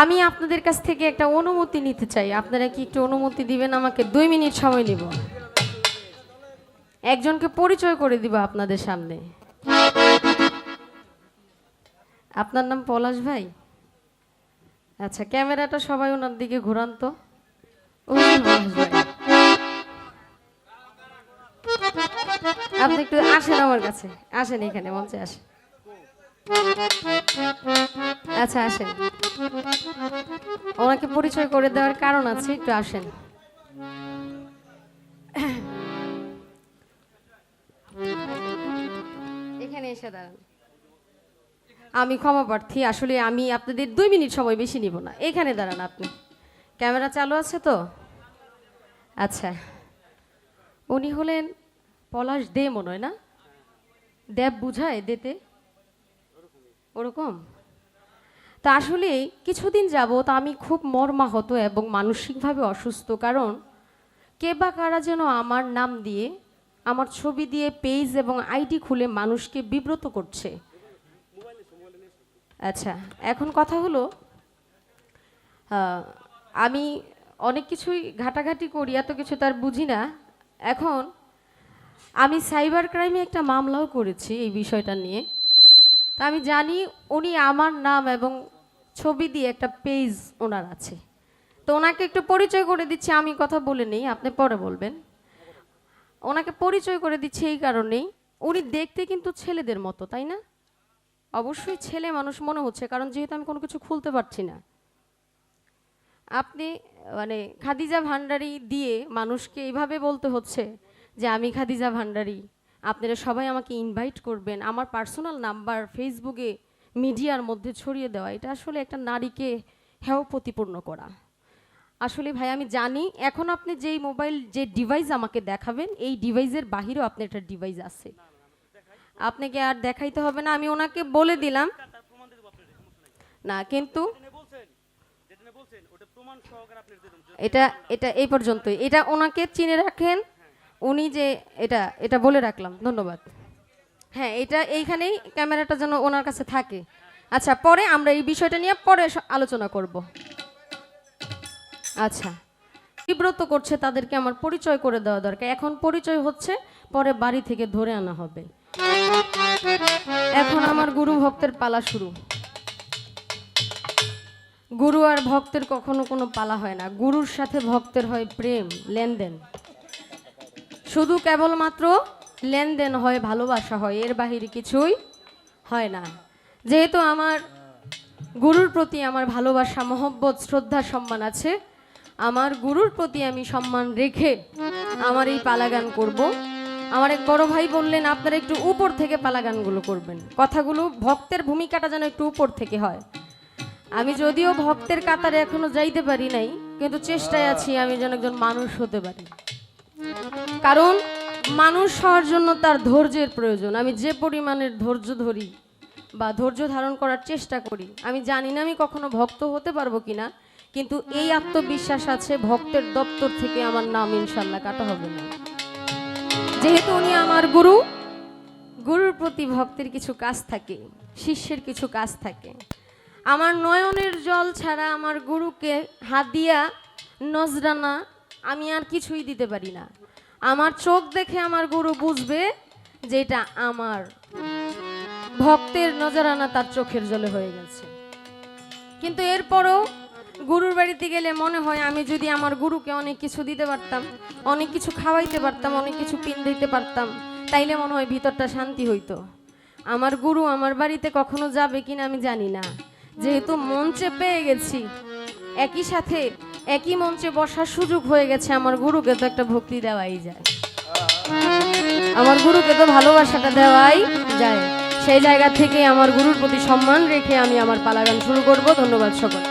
আমি আপনাদের কাছ থেকে একটা অনুমতি নিতে চাই। আপনারা কি একটু অনুমতি দিবেন? আমাকে দুই মিনিট সময় নিব। একজনকে পরিচয় করে দিব আপনাদের সামনে। আপনার নাম পলাশ ভাই? আচ্ছা ক্যামেরাটা সবাই ওনার দিকে ঘোরান তো। আপনি একটু আসেন আমার কাছে। আসেন এখানে, মঞ্চে আসেন। আচ্ছা আসেন। ওনাকে পরিচয় করে দেওয়ার কারণ আছে, একটু আসেন। এখানে এসে দাঁড়ান। আমি ক্ষমা প্রার্থী, আসলে আমি আপনাদের দুই মিনিট সময় বেশি নিব না। এখানে দাঁড়ান আপনি। ক্যামেরা চালু আছে তো? আচ্ছা। উনি হলেন পলাশ দে মনে হয় না? দেব বুঝায়, দেতে? ওরকম? তা আসলে কিছুদিন যাবত আমি খুব মর্মাহত এবং মানসিকভাবে অসুস্থ, কারণ কে বা কারা যেন আমার নাম দিয়ে, আমার ছবি দিয়ে পেজ এবং আইডি খুলে মানুষকে বিব্রত করছে। আচ্ছা এখন কথা হলো আমি অনেক কিছুই ঘাটাঘাটি করি, এত কিছু তার বুঝি না। এখন আমি সাইবার ক্রাইমে একটা মামলাও করেছি এই বিষয়টা নিয়ে। তা আমি জানি উনি আমার নাম এবং ছবি দিয়ে একটা পেজ ওনার আছে। তো ওনাকে একটু পরিচয় করে দিচ্ছি, আমি কথা বলে নেই, আপনি পরে বলবেন। ওনাকে পরিচয় করে দিচ্ছি এই কারণেই, উনি দেখতে কিন্তু ছেলেদের মতো, তাই না? অবশ্যই ছেলে মানুষ মনে হচ্ছে, কারণ যেহেতু আমি কোনো কিছু খুলতে পারছি না। আপনি মানে খাদিজা ভান্ডারি দিয়ে মানুষকে এইভাবে বলতে হচ্ছে যে, আমি খাদিজা ভান্ডারি, আপনারা সবাই আমাকে ইনভাইট করবেন, আমার পার্সোনাল নাম্বার ফেসবুকে মিডিয়ার মধ্যে ছড়িয়ে দেওয়া, এটা আসলে একটা নারীকে হেয় প্রতিপূর্ণ করা। আসলে ভাই, আমি জানি, এখন আপনি যেই মোবাইল, যে ডিভাইস আমাকে দেখাবেন, এই ডিভাইসের বাহিরেও আপনার একটা ডিভাইস আছে। আপনাকে আর দেখাইতে হবে না, আমি ওনাকে বলে দিলাম। না, কিন্তু এটা এটা এই পর্যন্তই। এটা ওনাকে চিনে রাখেন। উনি যে, এটা এটা বলে রাখলাম। ধন্যবাদ। হ্যাঁ এটা এইখানেই ক্যামেরাটা যেন ওনার কাছে থাকে। আচ্ছা পরে আমরা এই বিষয়টা নিয়ে পরে আলোচনা করব। আচ্ছা বিব্রত করছে তাদেরকে আমার পরিচয় করে দেওয়া দরকার। এখন পরিচয় হচ্ছে, পরে বাড়ি থেকে ধরে আনা হবে। এখন আমার গুরু ভক্তের পালা শুরু। গুরু আর ভক্তের কখনো কোনো পালা হয় না। গুরুর সাথে ভক্তের হয় প্রেম, লেনদেন। শুধু কেবলমাত্র লেনদেন হয়, ভালোবাসা হয়, এর বাহিরে কিছুই হয় না। যেহেতু আমার গুরুর প্রতি আমার ভালোবাসা, মহব্বত, শ্রদ্ধা, সম্মান আছে, আমার গুরুর প্রতি আমি সম্মান রেখে আমার এই পালাগান করব। আমার এক বড় ভাই বললেন, আপনারা একটু উপর থেকে পালাগানগুলো করবেন। কথাগুলো ভক্তের ভূমিকাটা যেন একটু উপর থেকে হয়। আমি যদিও ভক্তের কাতারে এখনও যাইতে পারি নাই, কিন্তু চেষ্টায় আছি আমি যেন একজন মানুষ হতে পারি। কারণ মানুষ হওয়ার জন্য তার ধৈর্যের প্রয়োজন। আমি যে পরিমাণের ধৈর্য ধরি বা ধৈর্য ধারণ করার চেষ্টা করি, আমি জানি না আমি কখনো ভক্ত হতে পারব কিনা, কিন্তু এই আত্মবিশ্বাস আছে ভক্তের দপ্তর থেকে আমার নাম ইনশাল্লাহ কাটা হবে না। যেহেতু উনি আমার গুরু, গুরুর প্রতি ভক্তের কিছু কাজ থাকে, শিষ্যের কিছু কাজ থাকে। আমার নয়নের জল ছাড়া আমার গুরুকে হাদিয়া নজরানা আমি আর কিছুই দিতে পারি না। আমার চোখ দেখে আমার গুরু বুঝবে যে এটা আমার। ভক্তের নজরানা তার চোখের জলে হয়ে গেছে। কিন্তু এরপরও গুরুর বাড়িতে গেলে মনে হয় আমি যদি আমার গুরুকে অনেক কিছু দিতে পারতাম, অনেক কিছু খাওয়াইতে পারতাম, অনেক কিছু পিন দিতে পারতাম, তাইলে মনে হয় ভিতরটা শান্তি হইতো। আমার গুরু আমার বাড়িতে কখনো যাবে কিনা আমি জানি না। যেহেতু মঞ্চে পেয়ে গেছি, একই সাথে একই মঞ্চে বসার সুযোগ হয়ে গেছে। আমার গুরুকে তো একটা ভক্তি দেওয়াই যায়। আমার গুরুকে তো ভালোবাসাটা দেওয়াই যায়। সেই জায়গা থেকে আমার গুরুর প্রতি সম্মান রেখে আমি আমার পালাগান শুরু করব। ধন্যবাদ সকল